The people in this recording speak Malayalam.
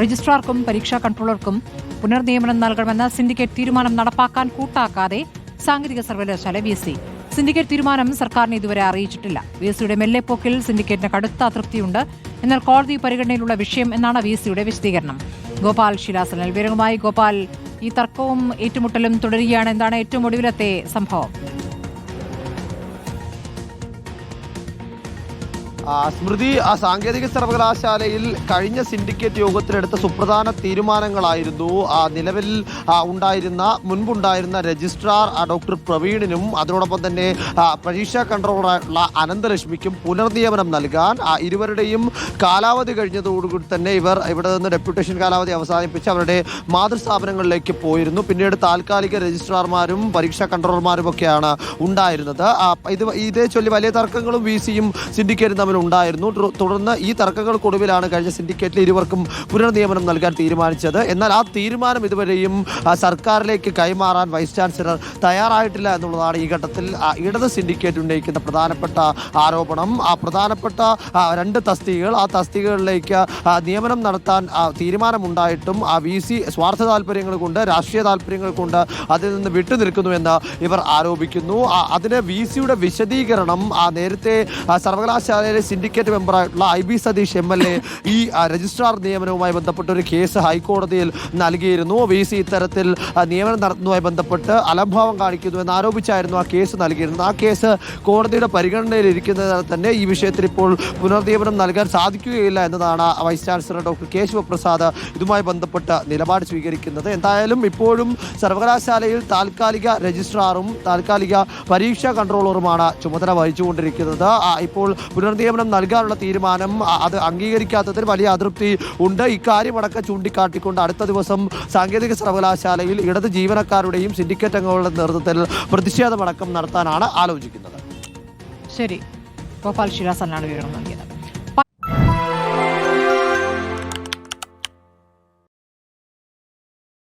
രജിസ്ട്രാർക്കും പരീക്ഷാ കൺട്രോളർക്കും പുനർനിയമനം നൽകണമെന്ന സിൻഡിക്കേറ്റ് തീരുമാനം നടപ്പാക്കാൻ കൂട്ടാക്കാതെ സാങ്കേതിക സർവകലാശാല വി എസ് സി. സിൻഡിക്കേറ്റ് തീരുമാനം സർക്കാരിനെ ഇതുവരെ അറിയിച്ചിട്ടില്ല. വി എസ് സിയുടെ മെല്ലെപ്പോക്കിൽ സിൻഡിക്കേറ്റിന് കടുത്ത അതൃപ്തിയുണ്ട്. എന്നാൽ കോടതി പരിഗണനയിലുള്ള വിഷയം എന്നാണ് വി എസ് സിയുടെ വിശദീകരണം. ഗോപാൽ ശിലാസനൽ വിവരവുമായി ഗോപാൽ ഈ തർക്കവും ഏറ്റുമുട്ടലും തുടരുകയാണ്. എന്താണ് ഏറ്റവും ഒടുവിലത്തെ സംഭവം? സ്മൃതി ആ സാങ്കേതിക സർവകലാശാലയിൽ കഴിഞ്ഞ സിൻഡിക്കേറ്റ് യോഗത്തിലെടുത്ത സുപ്രധാന തീരുമാനങ്ങളായിരുന്നു. ആ, നിലവിൽ ഉണ്ടായിരുന്ന മുൻപുണ്ടായിരുന്ന രജിസ്ട്രാർ ഡോക്ടർ പ്രവീണിനും അതിനോടൊപ്പം തന്നെ പരീക്ഷ കൺട്രോളറായിട്ടുള്ള അനന്തലക്ഷ്മിക്കും പുനർനിയമനം നൽകാൻ ഇരുവരുടെയും കാലാവധി കഴിഞ്ഞതോടുകൂടി തന്നെ ഇവർ ഇവിടെ നിന്ന് ഡെപ്യൂട്ടേഷൻ കാലാവധി അവസാനിപ്പിച്ച് അവരുടെ മാതൃസ്ഥാപനങ്ങളിലേക്ക് പോയിരുന്നു. പിന്നീട് താൽക്കാലിക രജിസ്ട്രാർമാരും പരീക്ഷാ കൺട്രോളർമാരും ഒക്കെയാണ് ഉണ്ടായിരുന്നത്. ഇത് ഇതേ ചൊല്ലി വലിയ തർക്കങ്ങളും വി സിയും സിൻഡിക്കേറ്റും തമ്മിൽ ഉണ്ടായിരുന്നു തുടർന്ന് ഈ തർക്കങ്ങൾക്കൊടുവിലാണ് കഴിഞ്ഞ സിൻഡിക്കേറ്റിൽ ഇരുവർക്കും പുനർനിയമനം നൽകാൻ തീരുമാനിച്ചത്. എന്നാൽ ആ തീരുമാനം ഇതുവരെയും സർക്കാരിലേക്ക് കൈമാറാൻ വൈസ് ചാൻസലർ തയ്യാറായിട്ടില്ല എന്നുള്ളതാണ് ഈ ഘട്ടത്തിൽ ഇടത് സിൻഡിക്കേറ്റ് ഉന്നയിക്കുന്ന പ്രധാനപ്പെട്ട ആരോപണം. ആ പ്രധാനപ്പെട്ട രണ്ട് തസ്തികകൾ ആ തസ്തികകളിലേക്ക് നിയമനം നടത്താൻ തീരുമാനമുണ്ടായിട്ടും ആ വി സി സ്വാർത്ഥ താല്പര്യങ്ങൾ കൊണ്ട് രാഷ്ട്രീയ താല്പര്യങ്ങൾ കൊണ്ട് അതിൽ നിന്ന് വിട്ടുനിൽക്കുന്നുവെന്ന് ഇവർ ആരോപിക്കുന്നു. അതിന് വി സിയുടെ വിശദീകരണം നേരത്തെ സർവകലാശാലയിലെ syndicate മെമ്പറായിട്ടുള്ള I B Satheesh M L A ഈ രജിസ്ട്രാർ നിയമനവുമായി ബന്ധപ്പെട്ട ഒരു കേസ് ഹൈക്കോടതിയിൽ നൽകിയിരുന്നു. വി സി ഇത്തരത്തിൽ നിയമനം നടത്തുന്നതുമായി ബന്ധപ്പെട്ട് അലംഭാവം കാണിക്കുന്നു എന്ന് ആരോപിച്ചായിരുന്നു ആ കേസ് നൽകിയിരുന്നത്. ആ കേസ് കോടതിയുടെ പരിഗണനയിൽ ഇരിക്കുന്നതിനാൽ തന്നെ ഈ വിഷയത്തിൽ ഇപ്പോൾ പുനർനിയമനം നൽകാൻ സാധിക്കുകയില്ല എന്നതാണ് vice chancellor doctor K Sivaprasad ഇതുമായി ബന്ധപ്പെട്ട നിലപാട് സ്വീകരിക്കുന്നത്. എന്തായാലും ഇപ്പോഴും സർവകലാശാലയിൽ താൽക്കാലിക രജിസ്ട്രാറും താൽക്കാലിക പരീക്ഷാ കൺട്രോളറുമാണ് ചുമതല വഹിച്ചുകൊണ്ടിരിക്കുന്നത്. ഇപ്പോൾ ഇപ്പോൾ പുനർനിയമനം നൽകാനുള്ള തീരുമാനം അത് അംഗീകരിക്കാത്തതിൽ വലിയ അതൃപ്തി ഉണ്ട്. ഇക്കാര്യമടക്കം ചൂണ്ടിക്കാട്ടിക്കൊണ്ട് അടുത്ത ദിവസം സാങ്കേതിക സർവകലാശാലയിൽ ഇടത് ജീവനക്കാരുടെയും സിൻഡിക്കേറ്റ് അംഗങ്ങളുടെ നേതൃത്വത്തിൽ പ്രതിഷേധമടക്കം നടത്താനാണ് ആലോചിക്കുന്നത്. ശരി. ഗോപാൽ ശിരാസനാണ് വിവരം നൽകിയത്.